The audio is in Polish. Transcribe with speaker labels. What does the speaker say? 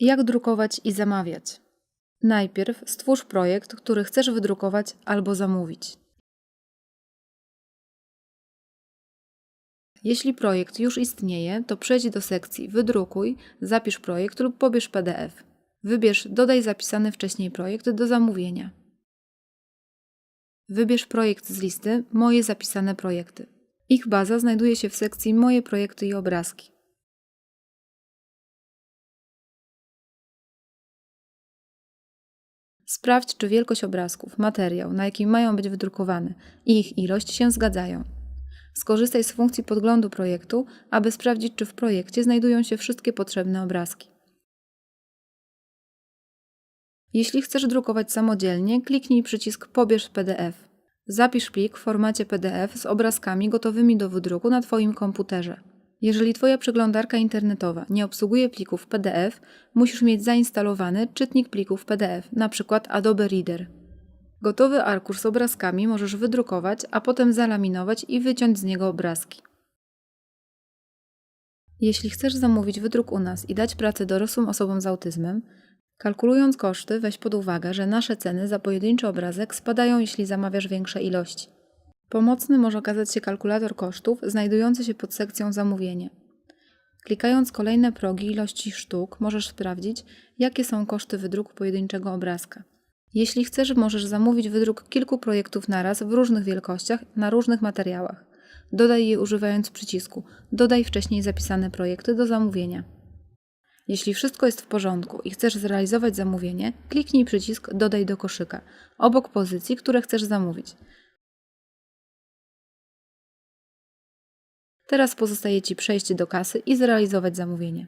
Speaker 1: Jak drukować i zamawiać? Najpierw stwórz projekt, który chcesz wydrukować albo zamówić. Jeśli projekt już istnieje, to przejdź do sekcji Wydrukuj, zapisz projekt lub pobierz PDF. Wybierz Dodaj zapisany wcześniej projekt do zamówienia. Wybierz projekt z listy Moje zapisane projekty. Ich baza znajduje się w sekcji Moje projekty i obrazki. Sprawdź, czy wielkość obrazków, materiał, na jakim mają być wydrukowane i ich ilość się zgadzają. Skorzystaj z funkcji podglądu projektu, aby sprawdzić, czy w projekcie znajdują się wszystkie potrzebne obrazki. Jeśli chcesz drukować samodzielnie, kliknij przycisk Pobierz PDF. Zapisz plik w formacie PDF z obrazkami gotowymi do wydruku na Twoim komputerze. Jeżeli Twoja przeglądarka internetowa nie obsługuje plików PDF, musisz mieć zainstalowany czytnik plików PDF, np. Adobe Reader. Gotowy arkusz z obrazkami możesz wydrukować, a potem zalaminować i wyciąć z niego obrazki. Jeśli chcesz zamówić wydruk u nas i dać pracę dorosłym osobom z autyzmem, kalkulując koszty, weź pod uwagę, że nasze ceny za pojedynczy obrazek spadają, jeśli zamawiasz większe ilości. Pomocny może okazać się kalkulator kosztów znajdujący się pod sekcją Zamówienie. Klikając kolejne progi ilości sztuk, możesz sprawdzić, jakie są koszty wydruku pojedynczego obrazka. Jeśli chcesz, możesz zamówić wydruk kilku projektów naraz w różnych wielkościach na różnych materiałach. Dodaj je używając przycisku Dodaj wcześniej zapisane projekty do zamówienia. Jeśli wszystko jest w porządku i chcesz zrealizować zamówienie, kliknij przycisk Dodaj do koszyka obok pozycji, które chcesz zamówić. Teraz pozostaje Ci przejść do kasy i zrealizować zamówienie.